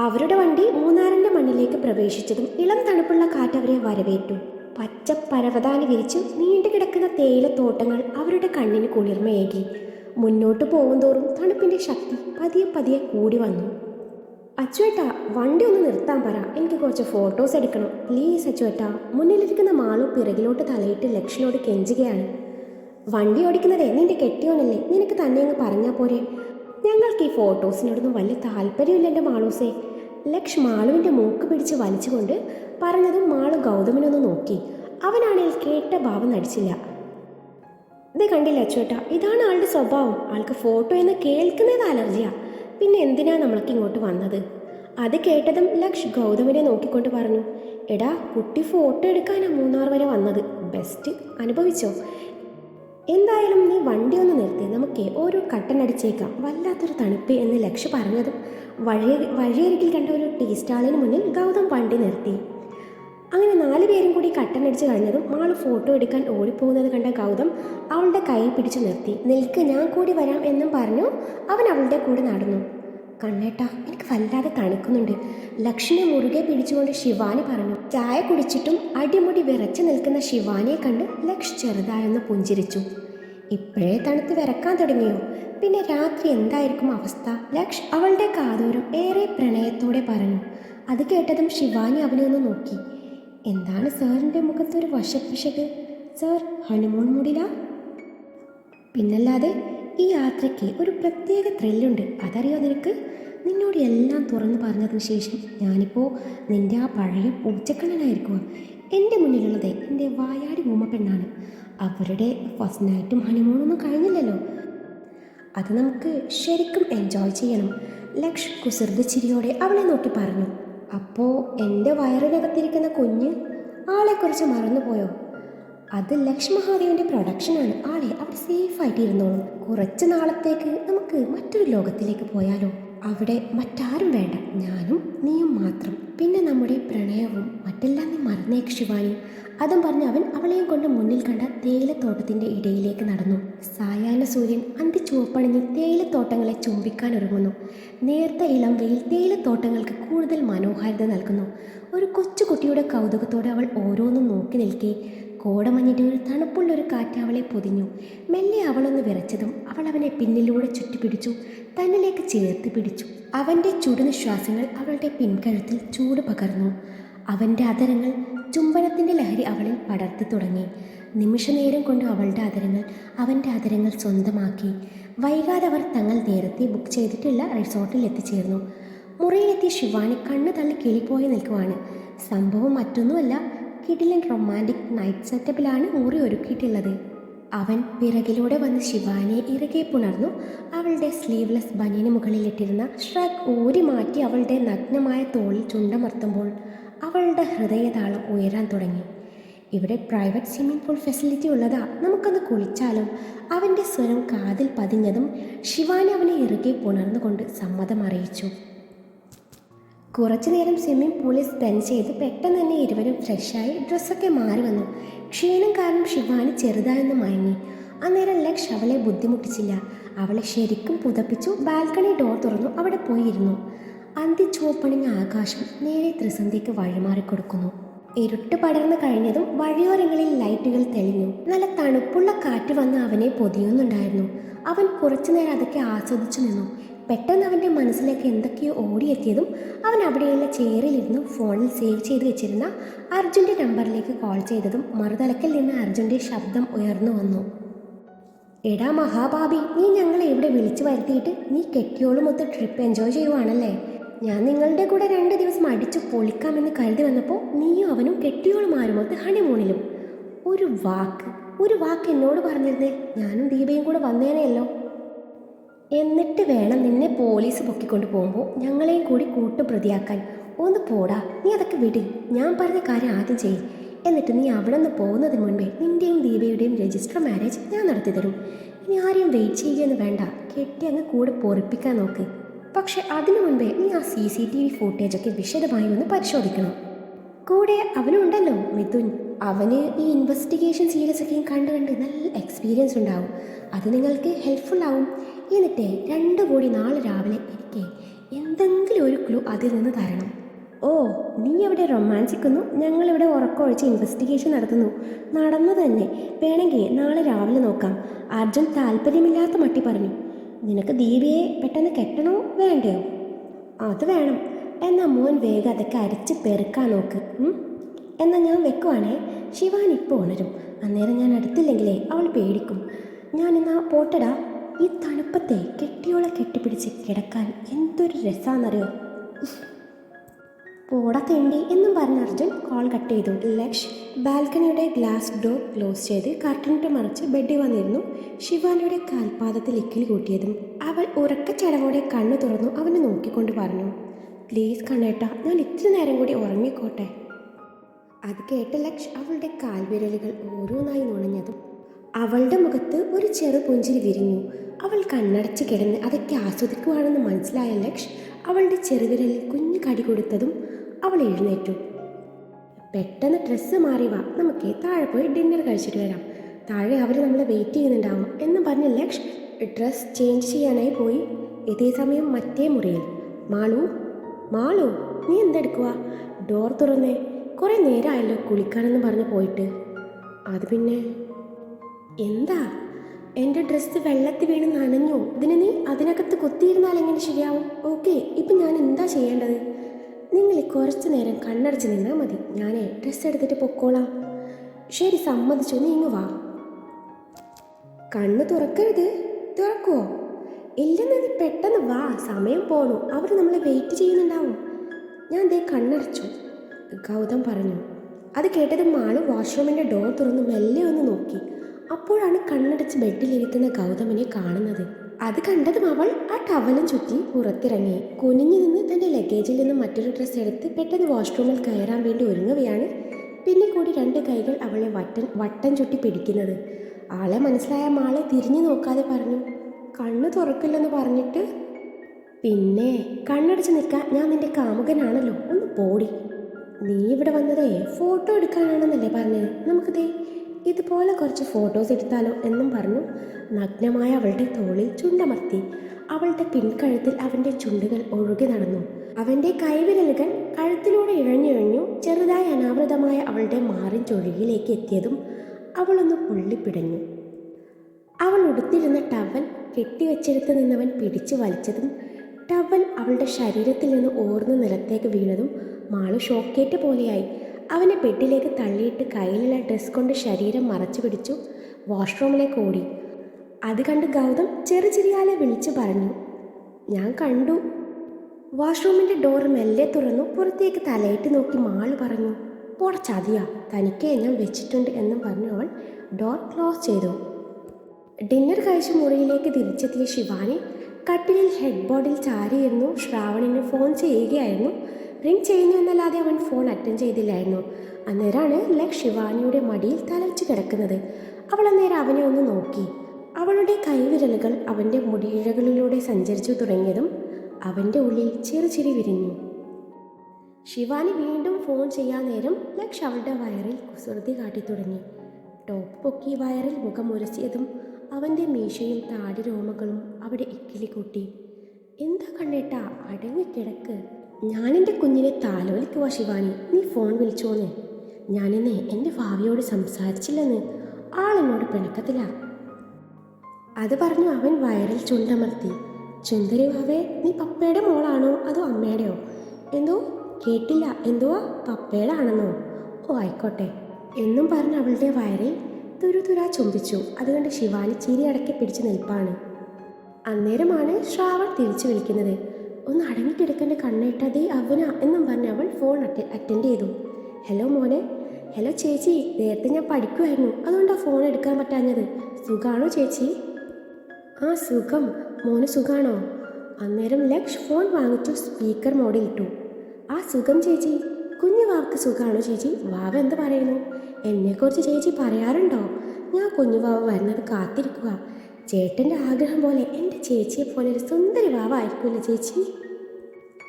അവരുടെ വണ്ടി മൂന്നാറിന്റെ മണ്ണിലേക്ക് പ്രവേശിച്ചതും ഇളം തണുപ്പുള്ള കാറ്റ് അവരെ വരവേറ്റു. പച്ച പരവതാനി വിരിച്ചു നീണ്ടു കിടക്കുന്ന തേയിലത്തോട്ടങ്ങൾ അവരുടെ കണ്ണിന് കുളിർമയേകി. മുന്നോട്ട് പോകുന്തോറും തണുപ്പിന്റെ ശക്തി പതിയെ പതിയെ കൂടി വന്നു. അച്ചുവേട്ടാ വണ്ടി ഒന്ന് നിർത്താൻ പറ. എനിക്ക് കുറച്ച് ഫോട്ടോസ് എടുക്കണം. പ്ലീസ് അച്ചുവേട്ടാ മുന്നിലിരിക്കുന്ന മാളു പിറകിലോട്ട് തലയിട്ട് ലക്ഷ്മിയോട് കെഞ്ചുകയാണ്. വണ്ടി ഓടിക്കുന്നതേ നിന്റെ കെട്ടിയോനല്ലേ? നിനക്ക് തന്നെ അങ്ങ് പറഞ്ഞാൽ പോരെ. ഞങ്ങൾക്ക് ഈ ഫോട്ടോസിനോടൊന്നും വലിയ താല്പര്യമില്ല എന്റെ മാളൂസേ. ലക്ഷ് മാളുവിന്റെ മൂക്ക് പിടിച്ച് വലിച്ചുകൊണ്ട് പറഞ്ഞതും മാളു ഗൗതമിനൊന്ന് നോക്കി. അവനാണെങ്കിൽ കേട്ട ഭാവം നടിച്ചില്ല. ഇത് കണ്ടില്ല അച്ചുവേട്ടാ ഇതാണ് ആളുടെ സ്വഭാവം. ആൾക്ക് ഫോട്ടോ എന്ന് കേൾക്കുന്നത് അലർജിയാ. പിന്നെ എന്തിനാ നമ്മൾക്ക് ഇങ്ങോട്ട് വന്നത്? അത് കേട്ടതും ലക്ഷ് ഗൗതമിനെ നോക്കിക്കൊണ്ട് പറഞ്ഞു. എടാ കുട്ടി ഫോട്ടോ എടുക്കാനാണ് മൂന്നാർ വരെ വന്നത്. ബെസ്റ്റ്. അനുഭവിച്ചോ? എന്തായാലും നീ വണ്ടി ഒന്ന് നിർത്തി. നമുക്ക് ഓരോ കട്ടനടിച്ചേക്കാം വല്ലാത്തൊരു തണുപ്പ് എന്ന് ലക്ഷ്യ പറഞ്ഞതും വഴിയ വഴിയരികിൽ കണ്ട ഒരു ടീ സ്റ്റാളിന് മുന്നിൽ ഗൗതം വണ്ടി നിർത്തി. അങ്ങനെ നാല് പേരും കൂടി കട്ടനടിച്ച് കഴിഞ്ഞതും അവൾ ഫോട്ടോ എടുക്കാൻ ഓടിപ്പോകുന്നത് കണ്ട ഗൗതം അവളുടെ കൈ പിടിച്ചു നിർത്തി. നിൽക്ക് ഞാൻ കൂടി വരാം എന്നും പറഞ്ഞു അവൻ അവളുടെ കൂടെ നടന്നു. കണ്ണേട്ടാ എനിക്ക് വല്ലാതെ തണുക്കുന്നുണ്ട്. ലക്ഷ്മിയെ മുറുകെ പിടിച്ചുകൊണ്ട് ശിവാനി പറഞ്ഞു ചായ കുടിച്ചിട്ടും അടിമുടി വിറച്ചു നിൽക്കുന്ന ശിവാനിയെ കണ്ട് ലക്ഷ് ചെറുതായൊന്ന് പുഞ്ചിരിച്ചു. ഇപ്പോഴേ തണുത്ത് വിറക്കാൻ തുടങ്ങിയോ? പിന്നെ രാത്രി എന്തായിരിക്കും അവസ്ഥ? ലക്ഷ് അവളുടെ കാതോരം ഏറെ പ്രണയത്തോടെ പറഞ്ഞു. അത് കേട്ടതും ശിവാനി അവനെ ഒന്ന് നോക്കി. എന്താണ് സാറിന്റെ മുഖത്തൊരു വശപ്പിശക്? Sir honeymoon മുടില? പിന്നല്ലാതെ ഈ യാത്രയ്ക്ക് ഒരു പ്രത്യേക ത്രില്ലുണ്ട് അതറിയോ നിനക്ക്? നിന്നോട് എല്ലാം തുറന്നു പറഞ്ഞതിന് ശേഷം ഞാനിപ്പോൾ നിന്റെ ആ പഴയ പൂച്ചക്കണ്ണനായിരിക്കുക എന്റെ മുന്നിലുള്ളത് എന്റെ വായാടി ഊമപ്പെണ്ണാണ്. അവരുടെ ഫസ്റ്റ് നൈറ്റും ഹണിമൂണൊന്നും കഴിഞ്ഞില്ലല്ലോ. അത് നമുക്ക് ശരിക്കും എൻജോയ് ചെയ്യണം. ലക്ഷ് കുസൃതി ചിരിയോടെ അവളെ നോക്കി പറഞ്ഞു. അപ്പോൾ എന്റെ വയറിനകത്തിരിക്കുന്ന കുഞ്ഞ് ആളെക്കുറിച്ച് മറന്നുപോയോ? അത് ലക്ഷ് മഹാദേവന്റെ പ്രൊഡക്ഷനാണ് ആളെ അവിടെ സേഫായിട്ട് ഇരുന്നോളും. കുറച്ച് നാളത്തേക്ക് നമുക്ക് മറ്റൊരു ലോകത്തിലേക്ക് പോയാലോ? അവിടെ മറ്റാരും വേണ്ട. ഞാനും നീയും മാത്രം. പിന്നെ നമ്മുടെ പ്രണയവും മറ്റെല്ലാം നീ മറന്നേക്ക് ശിവാനി. അതും പറഞ്ഞ് അവൻ അവളെയും കൊണ്ട് മുന്നിൽ കണ്ട തേയിലത്തോട്ടത്തിന്റെ ഇടയിലേക്ക് നടന്നു. സായാഹ്ന സൂര്യൻ അന്തി ചുവപ്പണിഞ്ഞ് തേയിലത്തോട്ടങ്ങളെ ചുംബിക്കാൻ ഒരുങ്ങുന്നു. നേർത്ത ഇളം വെയിൽ തേയിലത്തോട്ടങ്ങൾക്ക് കൂടുതൽ മനോഹാരിത നൽകുന്നു. ഒരു കൊച്ചുകുട്ടിയുടെ കൗതുകത്തോടെ അവൾ ഓരോന്നും നോക്കി നിൽക്കെ. കോടമഞ്ഞിന്റെ ഒരു തണുപ്പുള്ള ഒരു കാറ്റ് അവളെ പൊതിഞ്ഞു. മെല്ലെ അവളൊന്ന് വിറച്ചതും അവൾ അവനെ പിന്നിലൂടെ ചുറ്റിപ്പിടിച്ചു തന്നിലേക്ക് ചേർത്ത് പിടിച്ചു. അവന്റെ ചുടുനിശ്വാസങ്ങൾ അവളുടെ പിൻകഴുത്തിൽ ചൂട് പകർന്നു. അവന്റെ അതരങ്ങൾ ചുംബനത്തിന്റെ ലഹരി അവളിൽ പടർത്തി തുടങ്ങി. നിമിഷനേരം കൊണ്ട് അവളുടെ അതരങ്ങൾ അവന്റെ അതരങ്ങൾ സ്വന്തമാക്കി. വൈകാതെ അവർ തങ്ങൾ നേരത്തെ ബുക്ക് ചെയ്തിട്ടുള്ള റിസോർട്ടിൽ എത്തിച്ചേർന്നു. മുറിയിലെത്തിയ ശിവാനി കണ്ണു തള്ളി കിളിപ്പോയി നിൽക്കുവാണ്. സംഭവം മറ്റൊന്നുമല്ല കിടിലൻ റൊമാന്റിക് നൈറ്റ് സെറ്റപ്പിലാണ് മുറി ഒരുക്കിയിട്ടുള്ളത്. അവൻ പിറകിലൂടെ വന്ന് ശിവാനിയെ ഇറുകെ പുണർന്നു. അവളുടെ സ്ലീവ്ലെസ് ബനിയന് മുകളിലിട്ടിരുന്ന ഷ്രഗ് ഊരി മാറ്റി അവളുടെ നഗ്നമായ തോളിൽ ചുണ്ടമർത്തുമ്പോൾ അവളുടെ ഹൃദയതാളം ഉയരാൻ തുടങ്ങി. ഇവിടെ പ്രൈവറ്റ് സ്വിമ്മിംഗ് പൂൾ ഫെസിലിറ്റി ഉള്ളതാ. നമുക്കൊന്ന് കുളിച്ചാലോ? അവന്റെ സ്വരം കാതിൽ പതിഞ്ഞതും ശിവാനി അവനെ ഇറുകെ പുണർന്നുകൊണ്ട് സമ്മതം അറിയിച്ചു. കുറച്ചു നേരം സ്വിമ്മിംഗ് പൂളിൽ സ്പെൻഡ് ചെയ്ത് പെട്ടെന്ന് തന്നെ ഇരുവരും ഫ്രഷായി ഡ്രസ്സൊക്കെ മാറി വന്നു. ക്ഷീണം കാരണം ശിവാനി ചെറുതായൊന്ന് മയങ്ങി. അന്നേരം ലക്ഷ് അവളെ ബുദ്ധിമുട്ടിച്ചില്ല. അവളെ ശരിക്കും പുതപ്പിച്ചു ബാൽക്കണി ഡോർ തുറന്നു അവിടെ പോയിരുന്നു. അന്തി ചുവപ്പണിഞ്ഞ ആകാശം നേരെ ത്രിസന്ധിക്ക് വഴിമാറിക്കൊടുക്കുന്നു. ഇരുട്ട് പടർന്നു കഴിഞ്ഞതും വഴിയോരങ്ങളിൽ ലൈറ്റുകൾ തെളിഞ്ഞു. നല്ല തണുപ്പുള്ള കാറ്റ് വന്ന് അവനെ പൊതിയുന്നുണ്ടായിരുന്നു. അവൻ കുറച്ചുനേരം അതൊക്കെ ആസ്വദിച്ചു നിന്നു. പെട്ടെന്ന് അവന്റെ മനസ്സിലേക്ക് എന്തൊക്കെയോ ഓടിയെത്തിയതും അവൻ അവിടെയുള്ള ചെയറിലിരുന്ന് ഫോണിൽ സേവ് ചെയ്ത് വെച്ചിരുന്ന അർജുന്റെ നമ്പറിലേക്ക് കോൾ ചെയ്തതും മറുതലക്കിൽ നിന്ന് അർജുന്റെ ശബ്ദം ഉയർന്നു വന്നു. എടാ മഹാഭാബി നീ ഞങ്ങളെ ഇവിടെ വിളിച്ചു വരുത്തിയിട്ട് നീ കെട്ടിയോളുമൊത്ത് ട്രിപ്പ് എൻജോയ് ചെയ്യുവാണല്ലേ? ഞാൻ നിങ്ങളുടെ കൂടെ രണ്ട് ദിവസം അടിച്ചു പൊളിക്കാമെന്ന് കരുതി വന്നപ്പോൾ നീയും അവനും കെട്ടിയോളുമാരുമൊത്ത് ഹണിമൂണിലും ഒരു വാക്ക് ഒരു വാക്ക് എന്നോട് പറഞ്ഞിരുന്നേ. ഞാനും ദീപയും കൂടെ വന്നേനെയല്ലോ. എന്നിട്ട് വേണം നിന്നെ പോലീസ് പൊക്കിക്കൊണ്ട് പോകുമ്പോൾ ഞങ്ങളെയും കൂടി കൂട്ടുപ്രതിയാക്കാൻ. ഒന്ന് പോടാ നീ അതൊക്കെ വിടി. ഞാൻ പറഞ്ഞ കാര്യം ആദ്യം ചെയ്യ്. എന്നിട്ട് നീ അവിടെ നിന്ന് പോകുന്നതിന് മുൻപേ നിന്റെയും ദീപയുടെയും രജിസ്റ്റർ മാരേജ് ഞാൻ നടത്തി തരും. ഇനി ആരെയും വെയിറ്റ് ചെയ്യുകയെന്ന് വേണ്ട. കെട്ടി അങ്ങ് കൂടെ പൊറിപ്പിക്കാൻ നോക്ക്. പക്ഷെ അതിനു മുൻപേ നീ ആ സി സി ടി വി ഫുട്ടേജൊക്കെ വിശദമായി ഒന്ന് പരിശോധിക്കണം. കൂടെ അവനുണ്ടല്ലോ മിഥുൻ. അവന് ഈ ഇൻവെസ്റ്റിഗേഷൻ സീരീസ് ഒക്കെ കണ്ട് കണ്ട് നല്ല എക്സ്പീരിയൻസ് ഉണ്ടാവും. അത് നിങ്ങൾക്ക് ഹെൽപ്ഫുൾ ആവും. എന്നിട്ട് രണ്ടു കോടി നാളെ രാവിലെ എനിക്ക് എന്തെങ്കിലും ഒരു ക്ലൂ അതിൽ നിന്ന് തരണം. ഓ നീ അവിടെ റൊമാൻസിക്കുന്നു ഞങ്ങളിവിടെ ഉറക്കമൊഴിച്ച് ഇൻവെസ്റ്റിഗേഷൻ നടത്തുന്നു. നടന്നു തന്നെ. വേണമെങ്കിൽ നാളെ രാവിലെ നോക്കാം. അർജുൻ താല്പര്യമില്ലാത്ത മട്ടി പറഞ്ഞു. നിനക്ക് ദീപയെ പെട്ടെന്ന് കെട്ടണോ? വേണ്ടയോ? അത് വേണം. എന്നാ മോൻ വേഗം അതൊക്കെ അരിച്ച് പെറുക്കാൻ നോക്ക്. എന്നാൽ ഞാൻ വെക്കുവാണേ. ശിവാൻ ഇപ്പോൾ ഉണരും. അന്നേരം ഞാൻ അടുത്തില്ലെങ്കിലേ അവൾ പേടിക്കും. ഞാൻ എന്നാ പോട്ടടാ. ഈ തണുപ്പത്തെ കെട്ടിയോളെ കെട്ടിപ്പിടിച്ച് കിടക്കാൻ എന്തൊരു രസാന്നറിയോ? പോടാ തേണ്ടി എന്നും പറഞ്ഞ അർജുൻ കോൾ കട്ട് ചെയ്തു. ലക്ഷ് ബാൽക്കണിയുടെ ഗ്ലാസ് ഡോർ ക്ലോസ് ചെയ്ത് കർട്ടനിട്ട് മറിച്ച് ബെഡിൽ വന്നിരുന്നു. ശിവാനിയുടെ കാൽപാദത്തിൽ ഇക്കിളി കൂട്ടിയതും അവൾ ഉറക്കച്ചടവോടെ കണ്ണു തുറന്നു അവനെ നോക്കിക്കൊണ്ട് പറഞ്ഞു പ്ലീസ് കണ്ണേട്ട ഞാൻ ഇത്തിരി നേരം കൂടി ഉറങ്ങിക്കോട്ടെ. അത് കേട്ട ലക്ഷ് അവളുടെ കാൽവിരലുകൾ ഓരോന്നായി നുണഞ്ഞതും അവളുടെ മുഖത്ത് ഒരു ചെറു പുഞ്ചിരി വിരിഞ്ഞു. അവൾ കണ്ണടച്ച് കിടന്ന് അതൊക്കെ ആസ്വദിക്കുവാണെന്ന് മനസ്സിലായ ലക്ഷ് അവളുടെ ചെറുവിരലിൽ കുഞ്ഞു കടി കൊടുത്തതും അവൾ എഴുന്നേറ്റു. പെട്ടെന്ന് ഡ്രസ്സ് മാറി വാ നമുക്ക് താഴെ പോയി ഡിന്നർ കഴിച്ചിട്ട് വരാം. താഴെ അവർ നമ്മളെ വെയിറ്റ് ചെയ്യുന്നുണ്ടാവും എന്ന് പറഞ്ഞ ലക്ഷ് ഡ്രസ്സ് ചേഞ്ച് ചെയ്യാനായി പോയി. ഇതേ സമയം മറ്റേ മുറിയിൽ. മാളു മാളു നീ എന്തെടുക്കുക ഡോർ തുറന്നേ. കുറേ നേരമായല്ലോ കുളിക്കാനെന്ന് പറഞ്ഞ് പോയിട്ട്. അത് പിന്നെ എന്താ? എന്റെ ഡ്രസ്സ് വെള്ളത്തിൽ വീണ് നനഞ്ഞു. ഇതിനെ നീ അതിനകത്ത് കുത്തിയിരുന്നാൽ എങ്ങനെ ശരിയാവും? ഓക്കെ ഇപ്പം ഞാൻ എന്താ ചെയ്യേണ്ടത്? നിങ്ങൾ കുറച്ച് നേരം കണ്ണടച്ച് നിന്നാൽ മതി. ഞാനേ ഡ്രസ്സ് എടുത്തിട്ട് പൊക്കോളാം. ശരി സമ്മതിച്ചു. നീ വാ. കണ്ണ് തുറക്കരുത്. തുറക്കുവോ? ഇല്ലെന്ന് നീ പെട്ടെന്ന് വാ. സമയം പോണു. അവർ നമ്മളെ വെയിറ്റ് ചെയ്യുന്നുണ്ടാവും. ഞാൻ ദേ കണ്ണടച്ചു. ഗൗതം പറഞ്ഞു. അത് കേട്ടത് മാൾ വാഷ്റൂമിന്റെ ഡോർ തുറന്ന് മെല്ലെ ഒന്ന് നോക്കി. അപ്പോഴാണ് കണ്ണടച്ച് ബെഡിലിരിക്കുന്ന ഗൗതമിനെ കാണുന്നത്. അത് കണ്ടതും അവൾ ആ ടവലും ചുറ്റി പുറത്തിറങ്ങി. കുനിഞ്ഞു നിന്ന് തന്റെ ലഗേജിൽ നിന്ന് മറ്റൊരു ഡ്രസ്സ് എടുത്ത് പെട്ടെന്ന് വാഷ്റൂമിൽ കയറാൻ വേണ്ടി ഒരുങ്ങുകയാണ്. പിന്നെ കൂടി രണ്ട് കൈകൾ അവളെ വട്ടൻ വട്ടം ചുറ്റി പിടിക്കുന്നത്. ആളെ മനസ്സിലായ മാളെ തിരിഞ്ഞു നോക്കാതെ പറഞ്ഞു കണ്ണ് തുറക്കില്ലെന്ന് പറഞ്ഞിട്ട്? പിന്നെ കണ്ണടച്ച് നിൽക്കാൻ ഞാൻ നിന്റെ കാമുകനാണല്ലോ ഒന്ന് പോടി. നീ ഇവിടെ വന്നതേ ഫോട്ടോ എടുക്കാനാണെന്നല്ലേ പറഞ്ഞത്. നമുക്ക് ദേ ഇതുപോലെ കുറച്ച് ഫോട്ടോസ് എടുത്താലോ എന്നും പറഞ്ഞു നഗ്നമായ അവളുടെ തോളിൽ ചുണ്ടമർത്തി. അവളുടെ പിൻകഴുത്തിൽ അവന്റെ ചുണ്ടുകൾ ഒഴുകി നടന്നു. അവന്റെ കൈവിരലുകൾ കഴുത്തിലൂടെ ഇഴഞ്ഞിഴഞ്ഞു ചെറുതായി അനാവൃതമായ അവളുടെ മാറിൻ ചൊഴിയിലേക്ക് എത്തിയതും അവളൊന്ന് പുള്ളിപ്പിടഞ്ഞു. അവൾ ഉടുത്തിരുന്ന ടവൽ കെട്ടിവെച്ചെടുത്ത് നിന്നവൻ പിടിച്ചു വലിച്ചതും ടവൽ അവളുടെ ശരീരത്തിൽ നിന്ന് ഓർന്ന് നിലത്തേക്ക് വീണതും മാൾ ഷോക്കേറ്റ് പോലെയായി. അവനെ ബെഡിലേക്ക് തള്ളിയിട്ട് കയ്യിലുള്ള ഡ്രസ് കൊണ്ട് ശരീരം മറച്ചു പിടിച്ചു. വാഷ്റൂമിലേക്ക് ഓടി. അത് കണ്ട് ഗൗതം ചെറു ചെറിയാലെ വിളിച്ചു പറഞ്ഞു. ഞാൻ കണ്ടു. വാഷ്റൂമിന്റെ ഡോർ മെല്ലെ തുറന്നു. പുറത്തേക്ക് തലയിട്ട് നോക്കി മാൾ പറഞ്ഞു. പോട ചതിയാ തനിക്കേ ഞാൻ വെച്ചിട്ടുണ്ട് എന്നും പറഞ്ഞു അവൾ ഡോർ ക്ലോസ് ചെയ്തു. ഡിന്നർ കഴിച്ച് മുറിയിലേക്ക് തിരിച്ചെത്തിയ ശിവാനി കട്ടിലിൽ ഹെഡ് ബോർഡിൽ ചാരിയിരുന്നു. ശ്രാവണിന് ഫോൺ ചെയ്യുകയായിരുന്നു. റിംഗ് ചെയ്യുന്നു എന്നല്ലാതെ അവൻ ഫോൺ അറ്റൻഡ് ചെയ്തില്ലായിരുന്നു. അന്നേരമാണ് ലക് ശിവാനിയുടെ മടിയിൽ തലവെച്ച് കിടക്കുന്നത്. അവൾ അന്നേരം അവനെ ഒന്ന് നോക്കി. അവളുടെ കൈവിരലുകൾ അവന്റെ മുടിയിഴകളിലൂടെ സഞ്ചരിച്ചു തുടങ്ങിയതും അവന്റെ ഉള്ളിൽ ചെറുചിരി വിരിഞ്ഞു. ശിവാനി വീണ്ടും ഫോൺ ചെയ്യാൻ നേരം ലക്ഷ് അവളുടെ വയറിൽ കുസൃതി കാട്ടി തുടങ്ങി. ടോപ്പ് പൊക്കി വയറിൽ മുഖം ഉരസിയതും അവന്റെ മീശയും താടി രോമകളും അവിടെ ഇക്കിലി കൂട്ടി. എന്താ കണ്ണേട്ടാ അടങ്ങി കിടക്ക് ഞാനെന്റെ കുഞ്ഞിനെ താലോലിക്കുവാ ശിവാനി. നീ ഫോൺ വിളിച്ചോന്ന്. ഞാനിന്ന് എന്റെ ഭാവിയോട് സംസാരിച്ചില്ലെന്ന്. ആളെന്നോട് പിണക്കത്തില്ല. അത് പറഞ്ഞു അവൻ വയറിൽ ചുണ്ടമർത്തി. ചുന്ദരി ഭാവേ നീ പപ്പയുടെ മോളാണോ? അതോ അമ്മയുടെയോ? എന്തോ? കേട്ടില്ല. എന്തുവാ? പപ്പയുടെ ആണെന്നോ ഓ ആയിക്കോട്ടെ. എന്നും പറഞ്ഞ് അവളുടെ വയറിൽ തുരുതുരാ ചുംബിച്ചു. അതുകൊണ്ട് ശിവാനി ചിരി അടക്കി പിടിച്ചു നിൽപ്പാണ്. അന്നേരമാണ് ശ്രാവൺ തിരിച്ചു വിളിക്കുന്നത്. ഒന്ന് അടങ്ങിക്കിടക്കേണ്ട കണ്ണിട്ടതേ അവന എന്നും പറഞ്ഞ് അവൾ ഫോൺ അറ്റ അറ്റൻഡ് ചെയ്തു. ഹലോ മോനെ. ഹലോ ചേച്ചി. നേരത്തെ ഞാൻ പഠിക്കുമായിരുന്നു അതുകൊണ്ടാണ് ഫോൺ എടുക്കാൻ പറ്റാഞ്ഞത്. സുഖാണോ ചേച്ചി? ആ സുഖം. മോന് സുഖാണോ? അന്നേരം ലക്ഷ് ഫോൺ വാങ്ങിച്ചു സ്പീക്കർ മോഡിൽ ഇട്ടു. ആ സുഖം ചേച്ചി. കുഞ്ഞു വാവക്ക് സുഖാണോ ചേച്ചി? വാവ എന്ത് പറയുന്നു? എന്നെക്കുറിച്ച് ചേച്ചി പറയാറുണ്ടോ? ഞാൻ കുഞ്ഞു വാവ വരുന്നത് കാത്തിരിക്കുക ചേട്ടന്റെ ആഗ്രഹം പോലെ എന്റെ ചേച്ചിയെ പോലെ ഒരു സുന്ദരി വാവ ആയിരിക്കുമല്ലോ ചേച്ചി.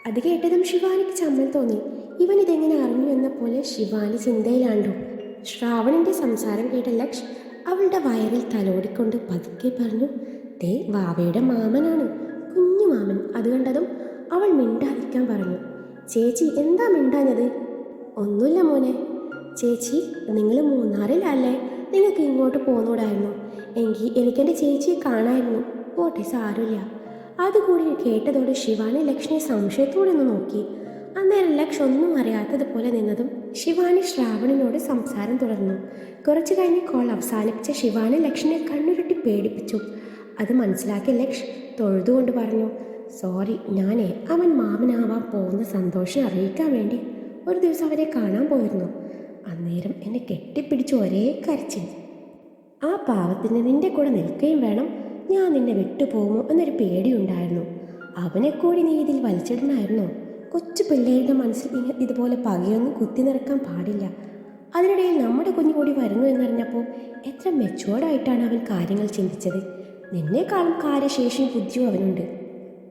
അത് കേട്ടതും ശിവാനിക്ക് ചമ്മൽ തോന്നി. ഇവൻ ഇതെങ്ങനെ അറിഞ്ഞു എന്ന പോലെ ശിവാനി ചിന്തയിലാണ്ടു. ശ്രാവണിന്റെ സംസാരം കേട്ട ലക്ഷ് അവളുടെ വയറിൽ തലോടിക്കൊണ്ട് പതുക്കെ പറഞ്ഞു ദേ വാവയുടെ മാമനാണ്. കുഞ്ഞു മാമൻ. അത് കണ്ടതും അവൾ മിണ്ടാതിരിക്കാൻ പറഞ്ഞു. ചേച്ചി എന്താ മിണ്ടാഞ്ഞത്? ഒന്നുമില്ല മോനെ. ചേച്ചി നിങ്ങൾ മൂന്നാറിലല്ലേ? നിങ്ങൾക്ക് ഇങ്ങോട്ട് പോന്നൂടായിരുന്നു. എങ്കിൽ എനിക്കെന്റെ ചേച്ചിയെ കാണായിരുന്നു. പോട്ടെ സാരമില്ല. അതുകൂടി കേട്ടതോടെ ശിവാനി ലക്ഷ്മി സംശയത്തോടെ ഒന്ന് നോക്കി. അന്നേരം ലക്ഷ് ഒന്നും അറിയാത്തതുപോലെ നിന്നതും ശിവാനി ശ്രാവണനോട് സംസാരം തുടർന്നു. കുറച്ചു കഴിഞ്ഞ് കോൾ അവസാനിപ്പിച്ച ശിവാനി ലക്ഷ്മിയെ കണ്ണുരുട്ടി പേടിപ്പിച്ചു. അത് മനസ്സിലാക്കിയ ലക്ഷ് തൊഴുതുകൊണ്ട് പറഞ്ഞു സോറി ഞാനേ അവൻ മാമനാവാൻ പോകുന്ന സന്തോഷം അറിയിക്കാൻ വേണ്ടി ഒരു ദിവസം അവരെ കാണാൻ പോയിരുന്നു. അന്നേരം എന്നെ കെട്ടിപ്പിടിച്ച് ഒരേ കരച്ചിൽ. ആ പാവത്തിന് നിന്റെ കൂടെ നിൽക്കുകയും വേണം. ഞാൻ നിന്നെ വിട്ടുപോകുമോ എന്നൊരു പേടിയുണ്ടായിരുന്നു അവനെ കൂടി നീ ഇതിൽ വലിച്ചിടണമായിരുന്നോ? കൊച്ചു പിള്ളേരുടെ മനസ്സിൽ ഇതുപോലെ പകയൊന്നും കുത്തി നിറക്കാൻ പാടില്ല. അതിനിടയിൽ നമ്മുടെ കുഞ്ഞു കൂടി വരുന്നു എന്നറിഞ്ഞപ്പോൾ എത്ര മെച്ചുവേർഡായിട്ടാണ് അവൻ കാര്യങ്ങൾ ചിന്തിച്ചത്. നിന്നേക്കാളും കാര്യശേഷിയും ബുദ്ധിയും അവനുണ്ട്.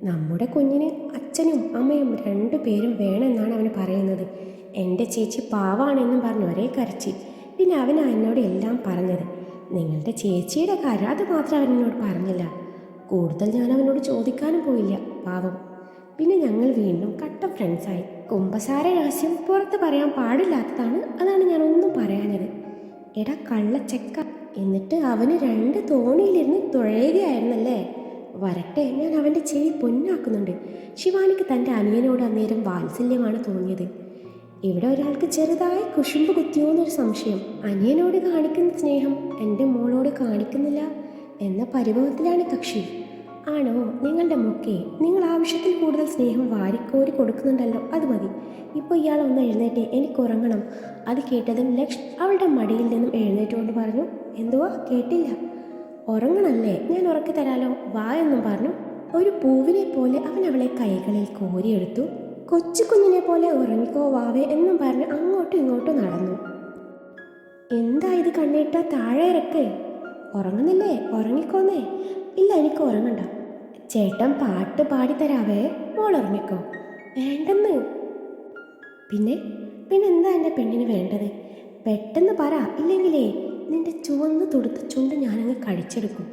നമ്മുടെ കുഞ്ഞിന് അച്ഛനും അമ്മയും രണ്ടു പേരും വേണമെന്നാണ് അവന് പറയുന്നത്. എന്റെ ചേച്ചി പാവാണെന്നും പറഞ്ഞ് ഒരേ കരച്ചി പിന്നെ അവനാ എന്നോട് എല്ലാം പറഞ്ഞത്. നിങ്ങളുടെ ചേച്ചിയുടെ കാര്യം മാത്രം അവൻ പറഞ്ഞില്ല. കൂടുതൽ ഞാൻ അവനോട് ചോദിക്കാനും പോയില്ല. പാവം. പിന്നെ ഞങ്ങൾ വീണ്ടും കട്ട ഫ്രണ്ട്സായി കുമ്പസാര രഹസ്യം പുറത്ത് പറയാൻ പാടില്ലാത്തതാണ് അതാണ് ഞാൻ ഒന്നും പറയാഞ്ഞത്. എടാ കള്ളച്ചക്ക. എന്നിട്ട് അവന് രണ്ട് തോണിയിലിരുന്ന് തുഴയുകയായിരുന്നല്ലേ? വരട്ടെ ഞാൻ അവന്റെ ചെവി പൊന്നാക്കുന്നുണ്ട്. ശിവാനിക്ക് തന്റെ അനിയനോട് അന്നേരം വാത്സല്യമാണ് തോന്നിയത്. ഇവിടെ ഒരാൾക്ക് ചെറുതായി കുശുമ്പ് കുത്തിയോ എന്നൊരു സംശയം. അനിയനോട് കാണിക്കുന്ന സ്നേഹം എന്റെ മോളോട് കാണിക്കുന്നില്ല എന്ന പരിഭവത്തിലാണ് കക്ഷി. ആണോ? നിങ്ങളുടെ മുക്കേ നിങ്ങൾ ആവശ്യത്തിൽ കൂടുതൽ സ്നേഹം വാരിക്കോരി കൊടുക്കുന്നുണ്ടല്ലോ. അത് മതി. ഇപ്പോൾ ഇയാൾ ഒന്ന് എഴുന്നേറ്റ് എനിക്ക് ഉറങ്ങണം. അത് കേട്ടതും ലക്ഷ് അവളുടെ മടിയിൽ നിന്നും എഴുന്നേറ്റുകൊണ്ട് പറഞ്ഞു എന്തുവാ? കേട്ടില്ല. ഉറങ്ങണല്ലേ? ഞാൻ ഉറക്കി തരാലോ. വാ എന്നും പറഞ്ഞു. ഒരു പൂവിനെ പോലെ അവൻ അവളെ കൈകളിൽ കോരിയെടുത്തു. കൊച്ചു കുഞ്ഞിനെ പോലെ ഉറങ്ങിക്കോ വാവേ എന്നും പറഞ്ഞ് അങ്ങോട്ടും ഇങ്ങോട്ടും നടന്നു. എന്താ ഇത് കണ്ണേട്ട താഴെ ഇറക്ക്? ഉറങ്ങുന്നില്ലേ? ഉറങ്ങിക്കോന്നേ. ഇല്ല എനിക്ക് ഉറങ്ങണ്ട. ചേട്ടൻ പാട്ട് പാടിത്തരാവേ മോൾ ഓർമ്മിക്കോ വേണ്ടെന്ന്. പിന്നെ പിന്നെന്താ എന്റെ പെണ്ണിന് വേണ്ടത്? പെട്ടെന്ന് പറ ഇല്ലെങ്കിലേ നിന്റെ ചുവന്ന് തുടുത്ത ചുണ്ട് ഞാനങ്ങ് കടിച്ചെടുക്കും.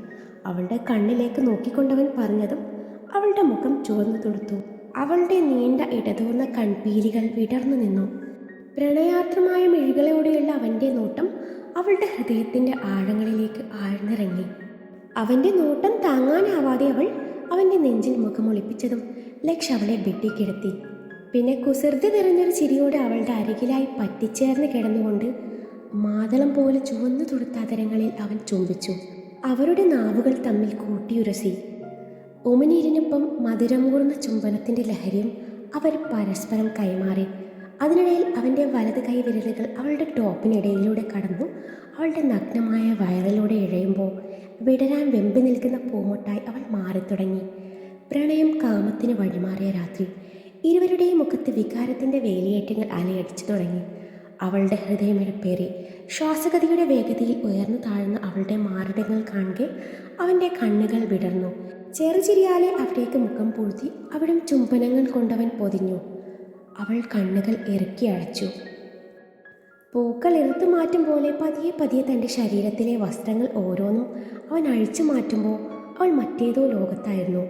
അവളുടെ കണ്ണിലേക്ക് നോക്കിക്കൊണ്ടവൻ പറഞ്ഞതും അവളുടെ മുഖം ചുവന്നു തുടുത്തു. അവളുടെ നീണ്ട ഇടതൂർന്ന കൺപീലികൾ വിടർന്നു നിന്നു. പ്രണയാത്രമായ മിഴികളോടെയുള്ള അവന്റെ നോട്ടം അവളുടെ ഹൃദയത്തിന്റെ ആഴങ്ങളിലേക്ക് ആഴ്ന്നിറങ്ങി. അവന്റെ നോട്ടം താങ്ങാനാവാതെ അവൾ അവന്റെ നെഞ്ചിൽ മുഖമൊളിപ്പിച്ചതും ലക്ഷ അവളെ വെട്ടിക്കിടത്തി കിടത്തി. പിന്നെ കുസൃതി നിറഞ്ഞൊരു ചിരിയോടെ അവളുടെ അരികിലായി പറ്റിച്ചേർന്ന് കിടന്നുകൊണ്ട് മാതളം പോലെ ചുവന്നു തുടുത്ത അതരങ്ങളിൽ അവൻ ചുംബിച്ചു. അവരുടെ നാവുകൾ തമ്മിൽ കൂട്ടിയുരസി. ഉമനീരിനൊപ്പം മധുരമൂർന്ന ചുംബനത്തിന്റെ ലഹരിയും അവർ പരസ്പരം കൈമാറി. അതിനിടയിൽ അവന്റെ വലത് കൈ വിരലുകൾ അവളുടെ ടോപ്പിനിടയിലൂടെ കടന്നു അവളുടെ നഗ്നമായ വയറിലൂടെ ഇഴയുമ്പോൾ വിടരാൻ വെമ്പി നിൽക്കുന്ന പൂമൊട്ടായി അവൾ മാറിത്തുടങ്ങി. പ്രണയം കാമത്തിന് വഴിമാറിയ രാത്രി ഇരുവരുടെയും മുഖത്ത് വികാരത്തിന്റെ വേലിയേറ്റങ്ങൾ അലയടിച്ചു തുടങ്ങി. അവളുടെ ഹൃദയമിഴപ്പേറി. ശ്വാസഗതിയുടെ വേഗതയിൽ ഉയർന്നു താഴ്ന്ന അവളുടെ മാറിടങ്ങൾ കാണുക അവന്റെ കണ്ണുകൾ വിടർന്നു. ചെറുചിരിയാലെ അവിടേക്ക് മുഖം പൂഴ്ത്തി അവിടം ചുംബനങ്ങൾ കൊണ്ടവൻ പൊതിഞ്ഞു. അവൾ കണ്ണുകൾ ഇറുക്കി അടച്ചു. പൂക്കൾ എടുത്തു മാറ്റും പോലെ പതിയെ പതിയെ തന്റെ ശരീരത്തിലെ വസ്ത്രങ്ങൾ ഓരോന്നും അവൻ അഴിച്ചു മാറ്റുമ്പോൾ അവൾ മറ്റേതോ ലോകത്തായിരുന്നു.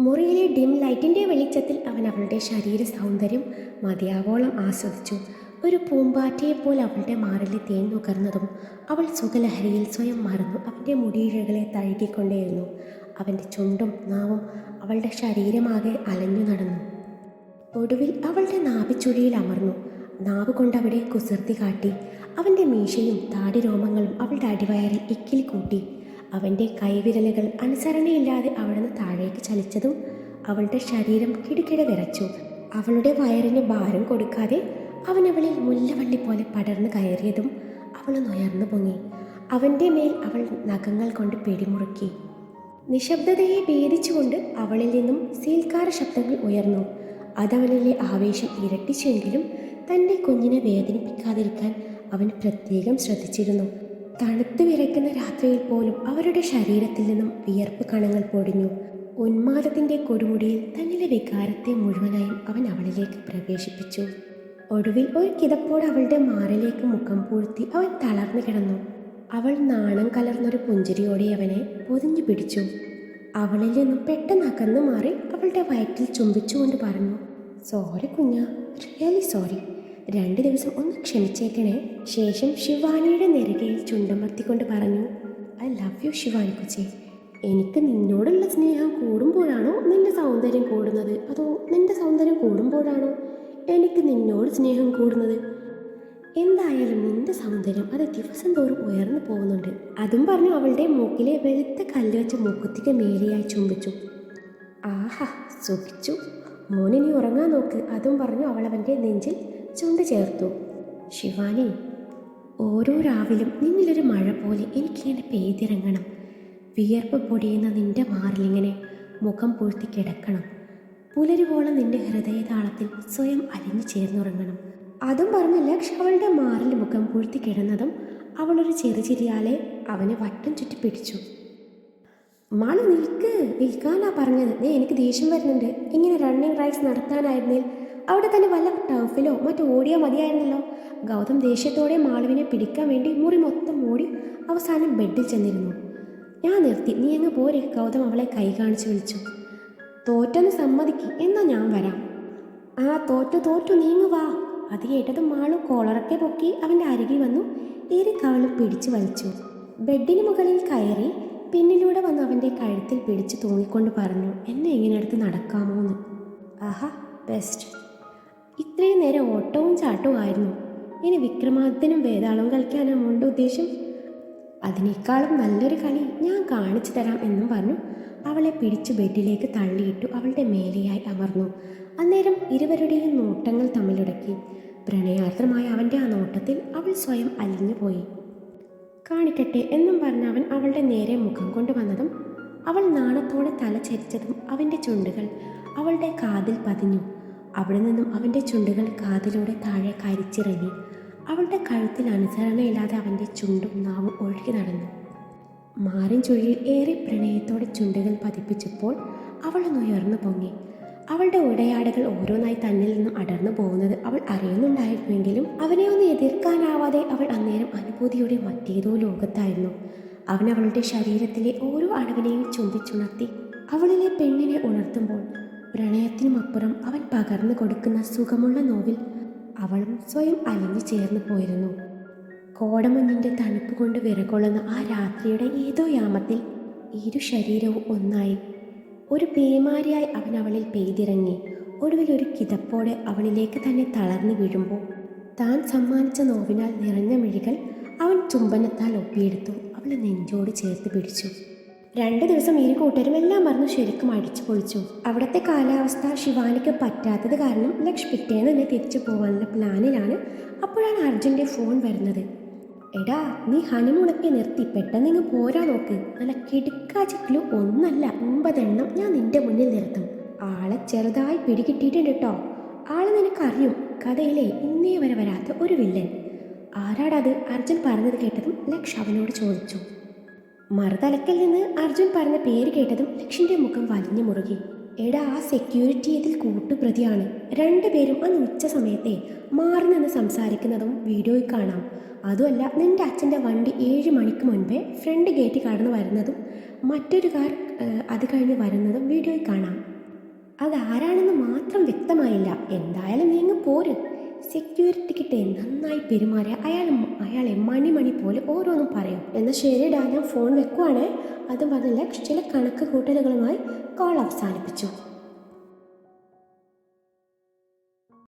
മുറിയിലെ ഡിം ലൈറ്റിന്റെ വെളിച്ചത്തിൽ അവൻ അവളുടെ ശരീര സൗന്ദര്യം മതിയാവോളം ആസ്വദിച്ചു. ഒരു പൂമ്പാറ്റയെ പോലെ അവളുടെ മാറിലെ തേൻ നുകർന്നതും അവൾ സുഖലഹരിയിൽ സ്വയം മറന്നു അവന്റെ മുടിയിഴകളെ തഴുകിക്കൊണ്ടേയിരുന്നു. അവന്റെ ചുണ്ടും നാവും അവളുടെ ശരീരമാകെ അലഞ്ഞു നടന്നു. ഒടുവിൽ അവളുടെ നാഭിച്ചുഴിയിൽ അമർന്നു. നാവ് കൊണ്ടവിടെ കുസൃതി കാട്ടി. അവന്റെ മീശയും താടി രോമങ്ങളും അവളുടെ അടിവയറിൽ ഇക്കിൽ കൂട്ടി. അവന്റെ കൈവിരലുകൾ അനുസരണയില്ലാതെ അവിടുന്ന് താഴേക്ക് ചലിച്ചതും അവളുടെ ശരീരം കിടുകിട വിറച്ചു. അവളുടെ വയറിന് ഭാരം കൊടുക്കാതെ അവൻ അവളിൽ മുല്ലവള്ളി പോലെ പടർന്നു കയറിയതും അവളൊന്ന് ഉയർന്നു പൊങ്ങി. അവന്റെ മേൽ അവൾ നഖങ്ങൾ കൊണ്ട് പിടിമുറുക്കി. നിശബ്ദതയെ ഭേദിച്ചുകൊണ്ട് അവളിൽ നിന്നും സീൽക്കാര ശബ്ദങ്ങൾ ഉയർന്നു. അതവനിലെ ആവേശം ഇരട്ടിച്ചെങ്കിലും തന്റെ കുഞ്ഞിനെ വേദനിപ്പിക്കാതിരിക്കാൻ അവൻ പ്രത്യേകം ശ്രദ്ധിച്ചിരുന്നു. തണുത്തു വിറയ്ക്കുന്ന രാത്രിയിൽ പോലും അവരുടെ ശരീരത്തിൽ നിന്നും വിയർപ്പ് കണങ്ങൾ പൊടിഞ്ഞു. ഉന്മാദത്തിന്റെ കൊടുമുടിയിൽ തന്നിലെ വികാരത്തെ മുഴുവനായും അവൻ അവളിലേക്ക് പ്രവേശിപ്പിച്ചു. ഒടുവിൽ ഒരു കിതപ്പോട് അവളുടെ മാറിലേക്ക് മുഖം പൂഴ്ത്തി അവൻ തളർന്നു കിടന്നു. അവൾ നാണം കലർന്നൊരു പുഞ്ചിരിയോടെ അവനെ പൊതിഞ്ഞു പിടിച്ചു. അവളിൽ നിന്നും പെട്ടെന്ന് അകന്നു മാറി അവളുടെ വയറ്റിൽ ചുംബിച്ചുകൊണ്ട് പറഞ്ഞു സോറി കുഞ്ഞ റിയലി സോറി. രണ്ട് ദിവസം ഒന്ന് ക്ഷമിച്ചേക്കണേ. ശേഷം ശിവാനിയുടെ നെറുകയിൽ ചുണ്ടമർത്തിക്കൊണ്ട് പറഞ്ഞു ഐ ലവ് യു ശിവാനി കൊച്ചേ. എനിക്ക് നിന്നോടുള്ള സ്നേഹം കൂടുമ്പോഴാണോ നിന്റെ സൗന്ദര്യം കൂടുന്നത്? അതോ നിന്റെ സൗന്ദര്യം കൂടുമ്പോഴാണോ എനിക്ക് നിന്നോട് സ്നേഹം കൂടുന്നത്? എന്തായാലും നിന്റെ സൗന്ദര്യം അത് ദിവസം തോറും ഉയർന്നു പോകുന്നുണ്ട്. അതും പറഞ്ഞു അവളുടെ മൂക്കിലെ വെളുത്ത കല്ല് വെച്ച മൂക്കുത്തിക്ക് മേലെയായി ചുംബിച്ചു. ആഹാ സുഖിച്ചു. മോനിനി ഉറങ്ങാൻ നോക്ക്. അതും പറഞ്ഞു അവൾ അവന്റെ നെഞ്ചിൽ ചുണ്ട് ചേർത്തു. ശിവാനി ഓരോ രാവിലും നിന്നിലൊരു മഴ പോലെ എനിക്കിങ്ങനെ പെയ്തിറങ്ങണം. വിയർപ്പ് പൊടിയുന്ന നിന്റെ മാറിലിങ്ങനെ മുഖം പൂഴ്ത്തി കിടക്കണം. പുലരുവോളം നിന്റെ ഹൃദയതാളത്തിൽ സ്വയം അലിഞ്ഞു ചേർന്നുറങ്ങണം. അതും പറഞ്ഞ ലക്ഷ് അവളുടെ മാറിൽ മുഖം പൂഴ്ത്തി കിടന്നതും അവളൊരു ചെറുചിരിയാലെ അവനെ വട്ടം ചുറ്റി പിടിച്ചു. മാൾ നിൽക്ക്. നിൽക്കാനാ പറഞ്ഞത്. നീ എനിക്ക് ദേഷ്യം വരുന്നുണ്ട്. ഇങ്ങനെ റണ്ണിങ് റൈഡ്സ് നടത്താനായിരുന്നേൽ അവിടെ തന്നെ വല്ല ടർഫിലോ മറ്റോ ഓടിയാൽ മതിയായിരുന്നല്ലോ. ഗൗതം ദേഷ്യത്തോടെ മാളവിനെ പിടിക്കാൻ വേണ്ടി മുറി മൊത്തം ഓടി അവസാനം ബെഡിൽ ചെന്നിരുന്നു. ഞാൻ നിർത്തി നീ അങ്ങ് പോരെ ഗൗതം അവളെ കൈ കാണിച്ചു വിളിച്ചു. തോറ്റെന്ന് സമ്മതിക്ക് എന്നാ ഞാൻ വരാം. ആ തോറ്റു തോറ്റു നീങ്ങു വാ അത് കേട്ടതും മാളു കോളറൊക്കെ പൊക്കി അവന്റെ അരികിൽ വന്നു ഏറെ കവളും പിടിച്ചു വലിച്ചു. ബെഡിന് മുകളിൽ കയറി പിന്നിലൂടെ വന്ന് അവന്റെ കഴുത്തിൽ പിടിച്ചു തൂങ്ങിക്കൊണ്ട് പറഞ്ഞു എന്നെ ഇങ്ങനെ അടുത്ത് നടക്കാമോ എന്ന് ആഹാ ബെസ്റ്റ് ഇത്രയും നേരം ഓട്ടവും ചാട്ടവും ആയിരുന്നു. ഇനി വിക്രമാദിത്യനും വേതാളവും കളിക്കാനാണ് മോളുടെ ഉദ്ദേശം? അതിനേക്കാളും നല്ലൊരു കളി ഞാൻ കാണിച്ചു തരാം എന്നും പറഞ്ഞു. അവളെ പിടിച്ചു ബെഡിലേക്ക് തള്ളിയിട്ടു അവളുടെ മേലെയായി അമർന്നു. അന്നേരം ഇരുവരുടെയും നോട്ടങ്ങൾ തമ്മിലുടക്കി. പ്രണയാർദ്രമായ അവന്റെ ആ നോട്ടത്തിൽ അവൾ സ്വയം അലിഞ്ഞുപോയി കാണിക്കട്ടെ എന്നും പറഞ്ഞ് അവൻ അവളുടെ നേരെ മുഖം കൊണ്ടുവന്നതും അവൾ നാണത്തോടെ തല ചരിച്ചതും അവന്റെ ചുണ്ടുകൾ അവളുടെ കാതിൽ പതിഞ്ഞു. അവിടെ നിന്നും അവന്റെ ചുണ്ടുകൾ കാതിലൂടെ താഴെ കരിച്ചിറങ്ങി. അവളുടെ കഴുത്തിൽ അനുസരണയില്ലാതെ അവന്റെ ചുണ്ടും നാവും ഒഴുകി നടന്നു. മാറിൻ ചുഴിയിൽ ഏറെ പ്രണയത്തോടെ ചുണ്ടുകൾ പതിപ്പിച്ചപ്പോൾ അവൾ ഉയർന്നു പൊങ്ങി. അവളുടെ ഉടയാടകൾ ഓരോന്നായി തന്നിൽ നിന്നും അടർന്നു പോകുന്നത് അവൾ അറിയുന്നുണ്ടായിരുന്നുവെങ്കിലും അവനെ ഒന്ന് എതിർക്കാനാവാതെ അവൾ അന്നേരം അനുഭൂതിയുടെ മറ്റേതോ ലോകത്തായിരുന്നു. അവൻ അവളുടെ ശരീരത്തിലെ ഓരോ അടവിനെയും ചുംബിച്ചുണർത്തി അവളിലെ പെണ്ണിനെ ഉണർത്തുമ്പോൾ പ്രണയത്തിനും അപ്പുറം അവൻ പകർന്നു കൊടുക്കുന്ന സുഖമുള്ള നോവിൽ അവളും സ്വയം അലിഞ്ഞു ചേർന്നു പോയിരുന്നു. കോടമഞ്ഞിന്റെ തണുപ്പ് കൊണ്ട് വിറകൊള്ളുന്ന ആ രാത്രിയുടെ ഏതോ യാമത്തിൽ ഇരു ശരീരവും ഒന്നായി. ഒരു പേമാരിയായി അവൻ അവളിൽ പെയ്തിറങ്ങി. ഒടുവിൽ ഒരു കിതപ്പോടെ അവളിലേക്ക് തന്നെ തളർന്നു വീഴുമ്പോൾ താൻ സമ്മാനിച്ച നോവിനാൽ നിറഞ്ഞ മിഴികൾ അവൻ ചുംബനത്താൽ ഒപ്പിയെടുത്തു. അവളെ നെഞ്ചോട് ചേർത്ത് പിടിച്ചു. രണ്ടു ദിവസം ഇരു കൂട്ടരും എല്ലാം മറന്ന് ശരിക്കും അടിച്ചു പൊളിച്ചു. അവിടുത്തെ കാലാവസ്ഥ ശിവാനിക്ക് പറ്റാത്തത് കാരണം ലക്ഷ് പിറ്റേന്ന് തന്നെ തിരിച്ചു പോകാനുള്ള പ്ലാനിലാണ് അപ്പോഴാണ് അർജുന്റെ ഫോൺ വരുന്നത്. എടാ നീ ഹണിമൂണൊക്കെ നിർത്തി പെട്ടെന്ന് ഇങ്ങ് പോരാ നോക്ക്. നല്ല കിടുക്കാച്ചിട്ടിലും ഒന്നല്ല ഒമ്പതെണ്ണം ഞാൻ നിന്റെ മുന്നിൽ നിർത്തും. ആളെ ചെറുതായി പിടികിട്ടിയിട്ടുണ്ട് കേട്ടോ ആളെ നിനക്കറിയും കഥയിലെ ഇന്നേ വരെ വരാത്ത ഒരു വില്ലൻ. ആരാടത് അർജുൻ പറഞ്ഞത് കേട്ടതും ലക്ഷ് അവനോട് ചോദിച്ചു. മറുതലക്കൽ നിന്ന് അർജുൻ പറഞ്ഞ പേര് കേട്ടതും ലക്ഷിന്റെ മുഖം വലിഞ്ഞു മുറുകി. എടാ ആ സെക്യൂരിറ്റി ഇതിൽ കൂട്ടുപ്രതിയാണ്. രണ്ടുപേരും അന്ന് ഉച്ച സമയത്തെ മാറി നിന്ന് സംസാരിക്കുന്നതും വീഡിയോയിൽ കാണാം. അതുമല്ല നിന്റെ അച്ഛന്റെ വണ്ടി ഏഴ് മണിക്ക് മുൻപേ ഫ്രണ്ട് ഗേറ്റ് കടന്നു വരുന്നതും മറ്റൊരു കാർ അത് കഴിഞ്ഞ് വരുന്നതും വീഡിയോയിൽ കാണാം. അതാരാണെന്ന് മാത്രം വ്യക്തമായില്ല. എന്തായാലും നീങ്ങ് പോര്. സെക്യൂരിറ്റിക്കിട്ടെ നന്നായി പെരുമാറിയ അയാൾ അയാളെ മണിമണി പോലെ ഓരോന്നും പറയും. എന്നാൽ ശരിടാ ഞാൻ ഫോൺ വെക്കുവാണേ. അതും പറഞ്ഞ ചില കണക്ക് കൂട്ടലുകളുമായി കോൾ അവസാനിപ്പിച്ചു.